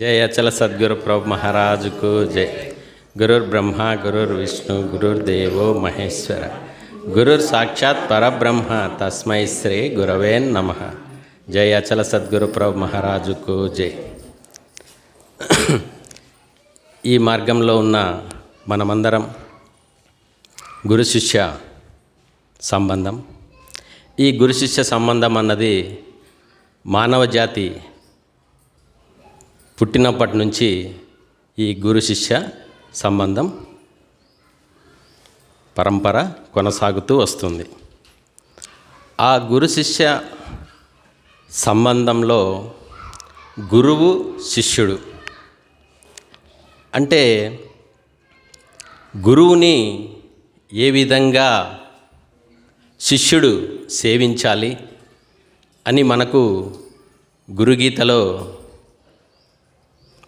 జయ అచల సద్గురు ప్రభు మహారాజుకు జై గురుర్ బ్రహ్మ గురుర్ విష్ణు గురుర్ దేవో మహేశ్వర. గురుర్ సాక్షాత్ పరబ్రహ్మ తస్మై శ్రీ గురవే నమ. జయ అచల సద్గురు ప్రభు మహారాజుకు జై ఈ మార్గంలో ఉన్న మనమందరం గురు శిష్య సంబంధం. ఈ గురు శిష్య సంబంధం అన్నది మానవ జాతి పుట్టినప్పటి నుంచి ఈ గురు శిష్య సంబంధం పరంపర కొనసాగుతూ వస్తుంది. ఆ గురు శిష్య సంబంధంలో గురువు శిష్యుడు. అంటే గురువుని ఏ విధంగా శిష్యుడు సేవించాలి అని మనకు గురుగీతలో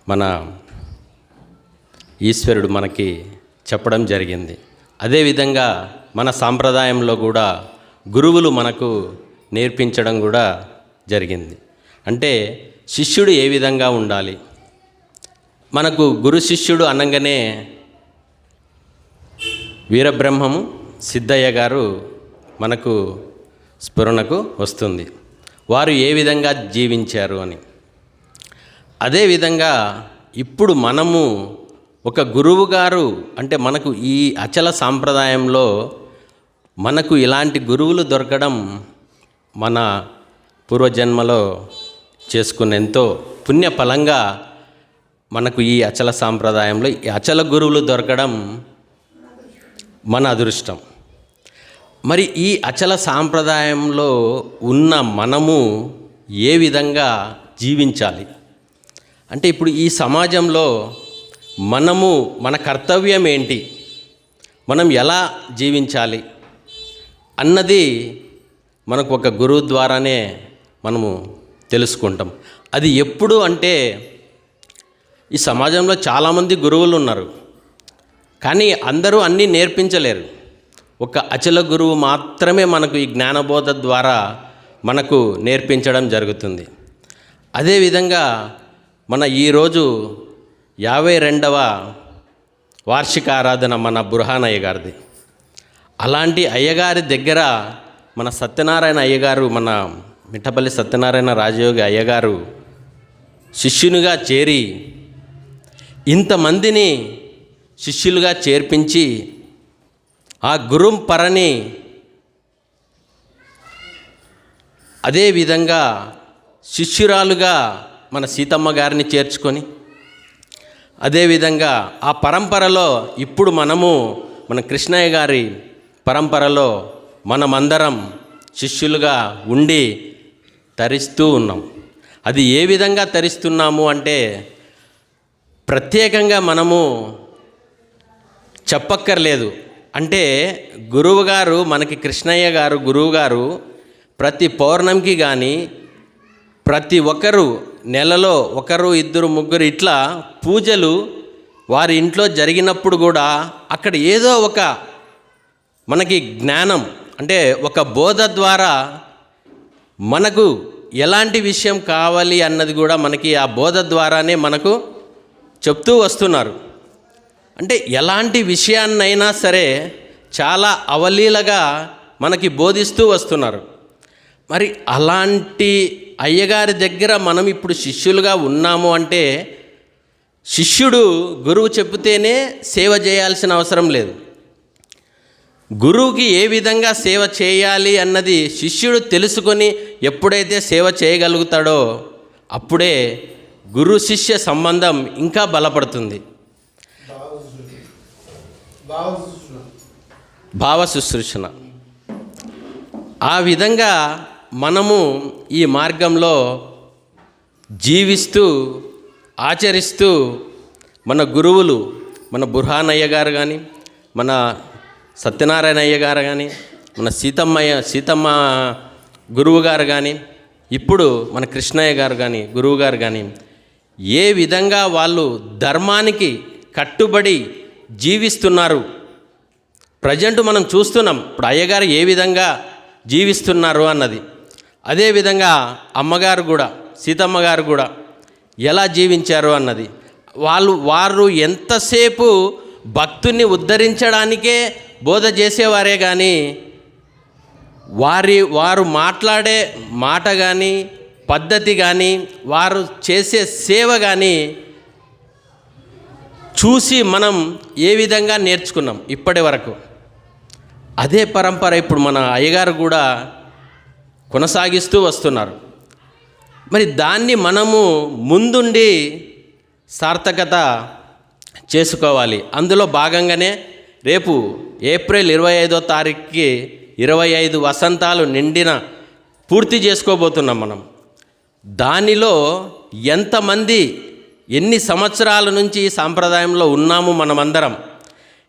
మన ఈశ్వరుడు మనకి చెప్పడం జరిగింది. అదేవిధంగా మన సాంప్రదాయంలో కూడా గురువులు మనకు నేర్పించడం కూడా జరిగింది. అంటే శిష్యుడు ఏ విధంగా ఉండాలి? మనకు గురు శిష్యుడు అనగానే వీరబ్రహ్మము సిద్ధయ్య గారు మనకు స్ఫురణకు వస్తుంది. వారు ఏ విధంగా జీవించారు అని? అదేవిధంగా ఇప్పుడు మనము ఒక గురువు గారు అంటే మనకు ఈ అచల సాంప్రదాయంలో మనకు ఇలాంటి గురువులు దొరకడం మన పూర్వజన్మలో చేసుకున్న ఎంతో పుణ్యఫలంగా మనకు ఈ అచల సాంప్రదాయంలో ఈ అచల గురువులు దొరకడం మన అదృష్టం. మరి ఈ అచల సాంప్రదాయంలో ఉన్న మనము ఏ విధంగా జీవించాలి? అంటే ఇప్పుడు ఈ సమాజంలో మనము మన కర్తవ్యం ఏంటి? మనం ఎలా జీవించాలి? అన్నది మనకు ఒక గురువు ద్వారానే మనము తెలుసుకుంటాం. అది ఎప్పుడు అంటే ఈ సమాజంలో చాలామంది గురువులు ఉన్నారు కానీ అందరూ అన్నీ నేర్పించలేరు. ఒక అచల గురువు మాత్రమే మనకు ఈ జ్ఞానబోధ ద్వారా మనకు నేర్పించడం జరుగుతుంది. అదేవిధంగా మన ఈరోజు యాభై రెండవ వార్షిక ఆరాధన మన బృహానయ్య గారిది. అలాంటి అయ్యగారి దగ్గర మన సత్యనారాయణ అయ్యగారు మన మిఠపల్లి సత్యనారాయణ రాజయోగి అయ్యగారు శిష్యునిగా చేరి ఇంతమందిని శిష్యులుగా చేర్పించి ఆ గురుం పరని అదేవిధంగా శిష్యురాలుగా మన సీతమ్మ గారిని చేర్చుకొని అదేవిధంగా ఆ పరంపరలో ఇప్పుడు మనము మన కృష్ణయ్య గారి పరంపరలో మనమందరం శిష్యులుగా ఉండి తరిస్తూ ఉన్నాం. అది ఏ విధంగా తరిస్తున్నాము అంటే ప్రత్యేకంగా మనము చెప్పక్కర్లేదు. అంటే గురువుగారు మనకి కృష్ణయ్య గారు గురువుగారు ప్రతి పౌర్ణమికి కానీ ప్రతి ఒక్కరు నెలలో ఒకరు ఇద్దరు ముగ్గురు ఇట్లా పూజలు వారి ఇంట్లో జరిగినప్పుడు కూడా అక్కడ ఏదో ఒక మనకి జ్ఞానం అంటే ఒక బోధ ద్వారా మనకు ఎలాంటి విషయం కావాలి అన్నది కూడా మనకి ఆ బోధ ద్వారానే మనకు చెప్తూ వస్తున్నారు. అంటే ఎలాంటి విషయాన్నైనా సరే చాలా అవలీలగా మనకి బోధిస్తూ వస్తున్నారు. మరి అలాంటి అయ్యగారి దగ్గర మనం ఇప్పుడు శిష్యులుగా ఉన్నాము అంటే శిష్యుడు గురువు చెబితేనే సేవ చేయాల్సిన అవసరం లేదు. గురువుకి ఏ విధంగా సేవ చేయాలి అన్నది శిష్యుడు తెలుసుకొని ఎప్పుడైతే సేవ చేయగలుగుతాడో అప్పుడే గురు శిష్య సంబంధం ఇంకా బలపడుతుంది. భావ శుశ్రూషణ. ఆ విధంగా మనము ఈ మార్గంలో జీవిస్తూ ఆచరిస్తూ మన గురువులు మన బుర్హానయ్య గారు కానీ మన సత్యనారాయణ అయ్య గారు కానీ మన సీతమ్మయ్య సీతమ్మ గురువు గారు కానీ ఇప్పుడు మన కృష్ణయ్య గారు కానీ గురువు గారు కానీ ఏ విధంగా వాళ్ళు ధర్మానికి కట్టుబడి జీవిస్తున్నారు? ప్రజెంట్ మనం చూస్తున్నాం. ఇప్పుడు అయ్యగారు ఏ విధంగా జీవిస్తున్నారు అన్నది. అదేవిధంగా అమ్మగారు కూడా సీతమ్మ గారు కూడా ఎలా జీవించారు అన్నది. వాళ్ళు వారు ఎంతసేపు భక్తుని ఉద్ధరించడానికే బోధ చేసేవారే కానీ వారి వారు మాట్లాడే మాట కానీ పద్ధతి కానీ వారు చేసే సేవ కానీ చూసి మనం ఏ విధంగా నేర్చుకున్నాం ఇప్పటి వరకు. అదే పరంపర ఇప్పుడు మన అయ్యగారు కూడా కొనసాగిస్తూ వస్తున్నారు. మరి దాన్ని మనము ముందుండి సార్థకత చేసుకోవాలి. అందులో భాగంగానే రేపు ఏప్రిల్ ఇరవై ఐదో తారీఖుకి ఇరవై ఐదు వసంతాలు నిండిన పూర్తి చేసుకోబోతున్నాం మనం. దానిలో ఎంతమంది ఎన్ని సంవత్సరాల నుంచి ఈ సాంప్రదాయంలో ఉన్నాము మనమందరం?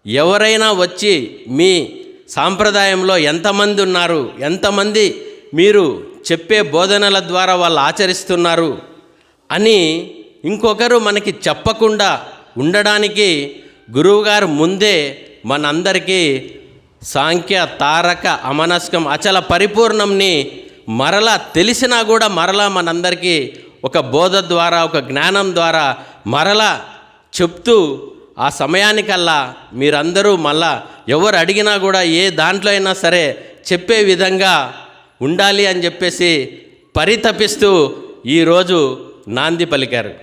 ఎవరైనా వచ్చి మీ సాంప్రదాయంలో ఎంతమంది ఉన్నారు? ఎంతమంది మీరు చెప్పే బోధనల ద్వారా వాళ్ళు ఆచరిస్తున్నారు అని ఇంకొకరు మనకి చెప్పకుండా ఉండడానికి గురువుగారు ముందే మనందరికీ సాంఖ్య తారక అమనస్కం అచల పరిపూర్ణంని మరలా తెలిసినా కూడా మరలా మనందరికీ ఒక బోధ ద్వారా ఒక జ్ఞానం ద్వారా మరలా చెప్తూ ఆ సమయానికల్లా మీరందరూ మళ్ళా ఎవరు అడిగినా కూడా ఏ దాంట్లో అయినా సరే చెప్పే విధంగా ఉండాలి అని చెప్పేసి పరితపిస్తూ ఈరోజు నాంది పలికారు.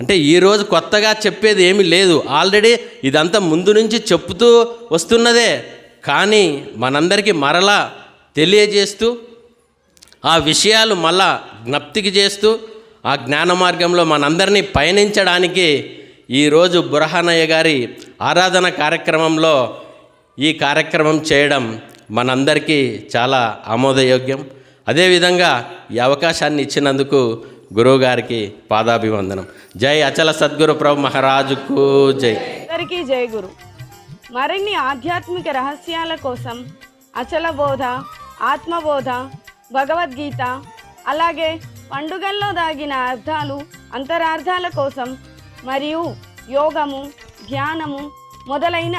అంటే ఈరోజు కొత్తగా చెప్పేది ఏమీ లేదు. ఆల్రెడీ ఇదంతా ముందు నుంచి చెప్తూ వస్తున్నదే. కానీ మనందరికీ మరలా తెలియజేస్తూ ఆ విషయాలు మళ్ళా జ్ఞప్తికి చేస్తూ ఆ జ్ఞాన మార్గంలో మనందరినీ పయనించడానికి ఈరోజు బురహానయ్య గారి ఆరాధన కార్యక్రమంలో ఈ కార్యక్రమం చేయడం మనందరికీ చాలా ఆమోదయోగ్యం. అదేవిధంగా ఈ అవకాశాన్ని ఇచ్చినందుకు గురువుగారికి పాదాభివందనం. జై అచల సద్గురు ప్రభు మహారాజుకు జై. అందరికీ జై గురు. మరిన్ని ఆధ్యాత్మిక రహస్యాల కోసం అచల బోధ ఆత్మబోధ భగవద్గీత అలాగే పండుగల్లో దాగిన అర్థాలు అంతరార్థాల కోసం మరియు యోగము ధ్యానము మొదలైన